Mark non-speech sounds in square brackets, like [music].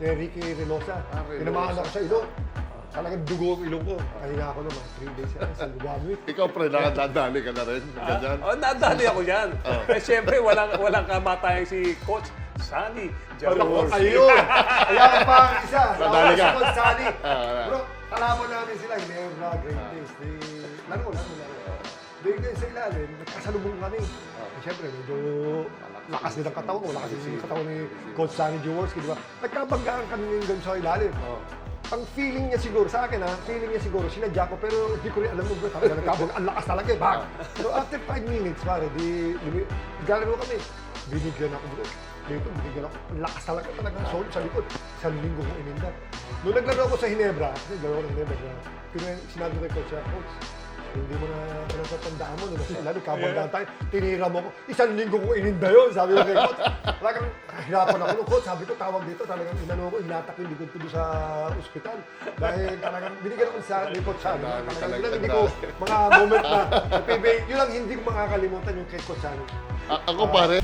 kay Ricky Reynosa. Ah, Reynosa. Tinamaan ako sa ilong. Talagang dugo ang ilong ko. Kaya ako naman, 3 days yan sa one week. Ikaw, pre, nakadadali ka na rin. Ganyan. Oh, nadali ako yan. Eh, siyempre, walang, walang kamatayan si Coach Sunny Jaworski. Ayun! Ayan pa ang isa. [laughs] Nadali ka. Si Coach Sally. Ah. Bro, kalaban namin sila. Ginebra, Great Days. Laro, laro, laro. Di ngayon sa ilalim, nagkasalubong kami. Eh, Siyempre, medyo lakas din ang katawan ko. Lakas din ang katawan ni Coach Sunny Jaworski, di ba? Nagkabanggaan kami ngayon doon sa ilalim. Ang feeling niya siguro, sa akin ha, feeling niya siguro, sinadya ko, pero hindi ko rin alam mo bro, talaga nagkabang, ang lakas talaga eh, bang! So after 5 minutes, pare, di, di, galero kami. Binigyan ako bro. Dito, binigyan ako. Ang lakas talaga, talagang solid sa likod. Isang linggo kong ininda. Noong naglaro ako sa Hinebra, naglaro ako ng Hinebra, sinabi ko kay coach, ah, coach, hindi mo na natatandaan mo, nung sila, nagkabanggaan tayo, tinira mo ko, isang linggo kong ininda yun, sabi ko kay coach. Talagang hirapan ako nung coach, sabi ko, tawag dito, talagang inano ko, hinatak yung likod ko sa ospital. Dahil talagang binigyan ako sa ni coach. Dami Talagang talaga, yun lang hindi ko, mga moment na, PBA, yun lang hindi ko makakalimutan yung kay coach Sani. A- ako, pare,